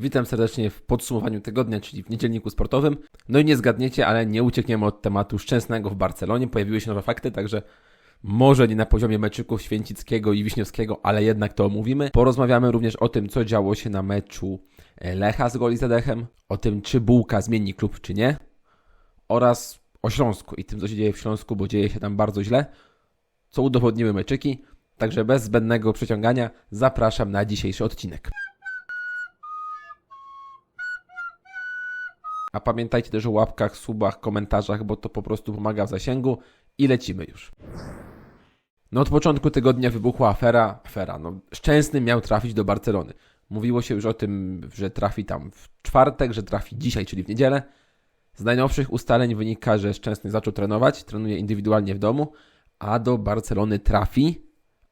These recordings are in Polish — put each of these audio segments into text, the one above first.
Witam serdecznie w podsumowaniu tygodnia, czyli w niedzielniku sportowym. No i nie zgadniecie, ale nie uciekniemy od tematu szczęsnego w Barcelonie. Pojawiły się nowe fakty, także może nie na poziomie meczyków Święcickiego i Wiśniewskiego, ale jednak to omówimy. Porozmawiamy również o tym, co działo się na meczu Lecha z Goli Zadechem, o tym, czy Bułka zmieni klub, czy nie, oraz o Śląsku i tym, co się dzieje w Śląsku, bo dzieje się tam bardzo źle, co udowodniły meczyki. Także bez zbędnego przeciągania zapraszam na dzisiejszy odcinek. A pamiętajcie też o łapkach, subach, komentarzach, bo to po prostu pomaga w zasięgu i lecimy już. No od początku tygodnia wybuchła afera, afera, no Szczęsny miał trafić do Barcelony. Mówiło się już o tym, że trafi tam w czwartek, że trafi dzisiaj, czyli w niedzielę. Z najnowszych ustaleń wynika, że Szczęsny zaczął trenować, trenuje indywidualnie w domu, a do Barcelony trafi,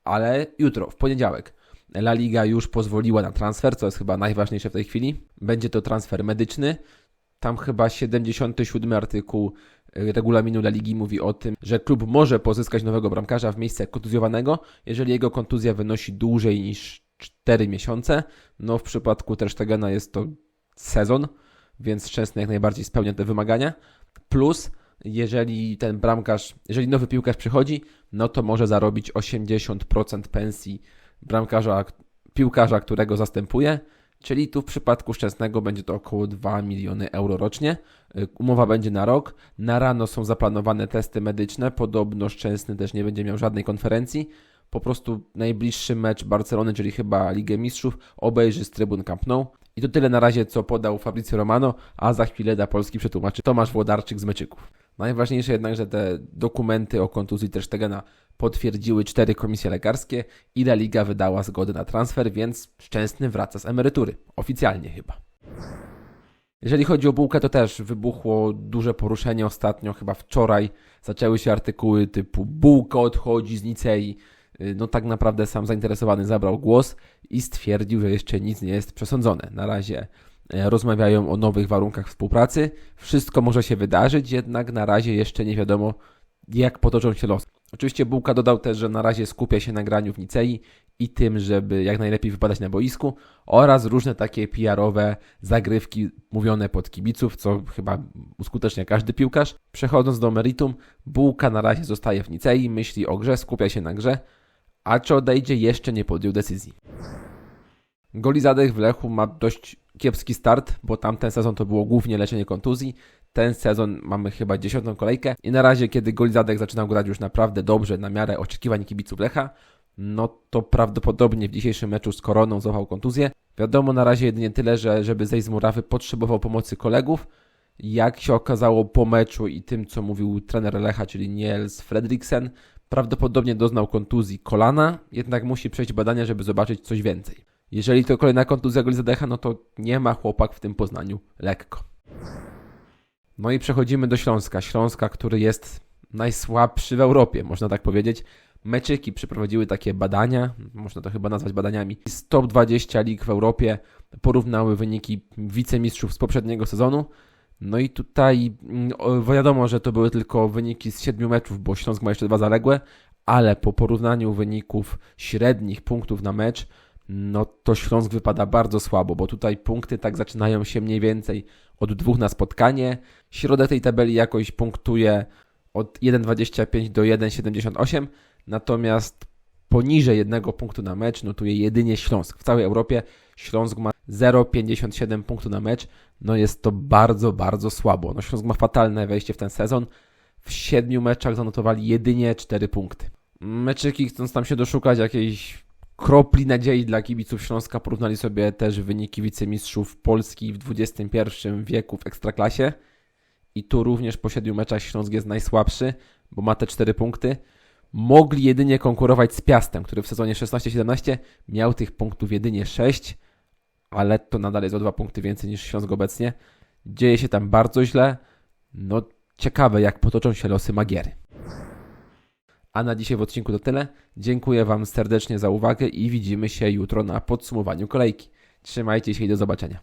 ale jutro, w poniedziałek. La Liga już pozwoliła na transfer, co jest chyba najważniejsze w tej chwili. Będzie to transfer medyczny. Tam chyba 77 artykuł y, regulaminu La Ligi mówi o tym, że klub może pozyskać nowego bramkarza w miejsce kontuzjowanego, jeżeli jego kontuzja wynosi dłużej niż 4 miesiące. No w przypadku Stegena jest to sezon, więc Szczęsny jak najbardziej spełnia te wymagania. Plus, jeżeli ten bramkarz, jeżeli nowy piłkarz przychodzi, no to może zarobić 80% pensji bramkarza, piłkarza, którego zastępuje. Czyli tu w przypadku Szczęsnego będzie to około 2 miliony euro rocznie. Y, Umowa będzie na rok. Na rano są zaplanowane testy medyczne. Podobno Szczęsny też nie będzie miał żadnej konferencji. Po prostu najbliższy mecz Barcelony, czyli chyba Ligę Mistrzów, obejrzy z trybun Camp Nou. I to tyle na razie, co podał Fabrizio Romano, a za chwilę da Polski przetłumaczy Tomasz Włodarczyk z Meczyków. Najważniejsze jednak, że te dokumenty o kontuzji Ter Stegena potwierdziły cztery komisje lekarskie i La Liga wydała zgodę na transfer, więc Szczęsny wraca z emerytury. Oficjalnie chyba. Jeżeli chodzi o bułkę, to też wybuchło duże poruszenie ostatnio, chyba wczoraj zaczęły się artykuły typu bułka odchodzi z Nicei. No tak naprawdę sam zainteresowany zabrał głos i stwierdził, że jeszcze nic nie jest przesądzone. Na razie e, rozmawiają o nowych warunkach współpracy. Wszystko może się wydarzyć, jednak na razie jeszcze nie wiadomo, jak potoczą się losy. Oczywiście Bułka dodał też, że na razie skupia się na graniu w Nicei i tym, żeby jak najlepiej wypadać na boisku oraz różne takie PR-owe zagrywki mówione pod kibiców, co chyba uskutecznia każdy piłkarz. Przechodząc do meritum, Bułka na razie zostaje w Nicei, myśli o grze, skupia się na grze, a czy odejdzie jeszcze nie podjął decyzji. Golizadek w Lechu ma dość kiepski start, bo tamten sezon to było głównie leczenie kontuzji. Ten sezon mamy chyba dziesiątą kolejkę i na razie, kiedy Golizadek zaczynał grać już naprawdę dobrze, na miarę oczekiwań kibiców Lecha, no to prawdopodobnie w dzisiejszym meczu z Koroną złapał kontuzję. Wiadomo na razie jedynie tyle, że żeby zejść z murawy potrzebował pomocy kolegów. Jak się okazało po meczu i tym, co mówił trener Lecha, czyli Niels Fredriksen, prawdopodobnie doznał kontuzji kolana, jednak musi przejść badania, żeby zobaczyć coś więcej. Jeżeli to kolejna kontuzja Golizadecha, no to nie ma chłopak w tym Poznaniu lekko. No i przechodzimy do Śląska. Śląska, który jest najsłabszy w Europie, można tak powiedzieć. Meczyki przeprowadziły takie badania, można to chyba nazwać badaniami, z top 20 lig w Europie porównały wyniki wicemistrzów z poprzedniego sezonu. No i tutaj mm, wiadomo, że to były tylko wyniki z siedmiu meczów, bo Śląsk ma jeszcze dwa zaległe, ale po porównaniu wyników średnich punktów na mecz, no to Śląsk wypada bardzo słabo, bo tutaj punkty tak zaczynają się mniej więcej od dwóch na spotkanie. Środek tej tabeli jakoś punktuje od 1,25 do 1,78, natomiast poniżej jednego punktu na mecz notuje jedynie Śląsk. W całej Europie Śląsk ma 0,57 punktu na mecz. No jest to bardzo, bardzo słabo. No Śląsk ma fatalne wejście w ten sezon. W siedmiu meczach zanotowali jedynie 4 punkty. Meczyki, chcąc tam się doszukać jakiejś kropli nadziei dla kibiców Śląska, porównali sobie też wyniki wicemistrzów Polski w XXI wieku w Ekstraklasie. I tu również po siedmiu meczach Śląsk jest najsłabszy, bo ma te 4 punkty. Mogli jedynie konkurować z Piastem, który w sezonie 16-17 miał tych punktów jedynie 6, ale to nadal jest o 2 punkty więcej niż Śląsk obecnie. Dzieje się tam bardzo źle. No ciekawe, jak potoczą się losy Magiery. A na dzisiaj w odcinku to tyle. Dziękuję Wam serdecznie za uwagę i widzimy się jutro na podsumowaniu kolejki. Trzymajcie się i do zobaczenia.